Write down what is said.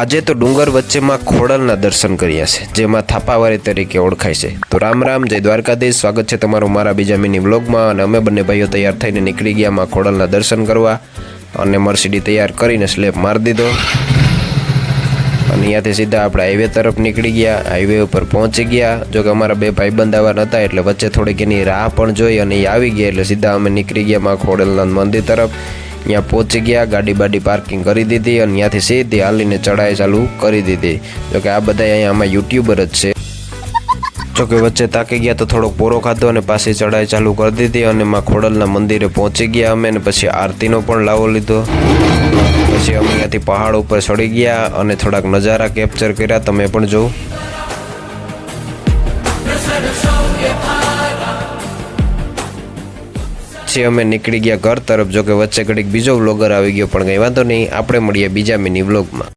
આજે તો ડુંગર વચ્ચેમાં ખોડલના દર્શન કર્યા છે, જેમાં થાપાવારી તરીકે ઓળખાય છે. તો રામ રામ, જય દ્વારકાધીશ, સ્વાગત છે તમારું મારા બીજા મિની વ્લોગમાં, અને અમે બંને ભાઈઓ તૈયાર થઈને નીકળી ગયા માં ખોડલના દર્શન કરવા, અને મર્સિડી તૈયાર કરીને સ્લેપ મારી દીધો. અને અહીંયાથી સીધા આપણે હાઈવે તરફ નીકળી ગયા હાઈવે ઉપર પહોંચી ગયા. જો કે અમારા બે ભાઈબંધ આવવાના હતા એટલે વચ્ચે થોડીક એની રાહ પણ જોઈ અને એ આવી ગયા, એટલે સીધા અમે નીકળી ગયા માં ખોડલના મંદિર તરફ. ત્યાં પહોંચી ગયા, ગાડી બાડી પાર્કિંગ કરી દીધી અને ત્યાંથી સીધી હાલીને ચડાઈ ચાલુ કરી દીધી. જોકે આ બધા અહીંયા આમાં યુટ્યુબર જ છે. જોકે વચ્ચે તાકી ગયા તો થોડોક પોરો ખાધો અને પાછી ચડાઈ ચાલુ કરી દીધી અને માં ખોડલના મંદિરે પહોંચી ગયા અમે અને પછી આરતીનો પણ લાવો લીધો. પછી અમે ત્યાંથી પહાડ ઉપર ચડી ગયા અને થોડાક નજારા કેપ્ચર કર્યા. તમે પણ જોવો. પછી અમે નીકળી ગયા ઘર તરફ જો કે વચ્ચે ઘડીક બીજો વ્લોગર આવી ગયો પણ કંઈ વાંધો નહીં. આપણે મળીએ બીજા મિની વ્લોગમાં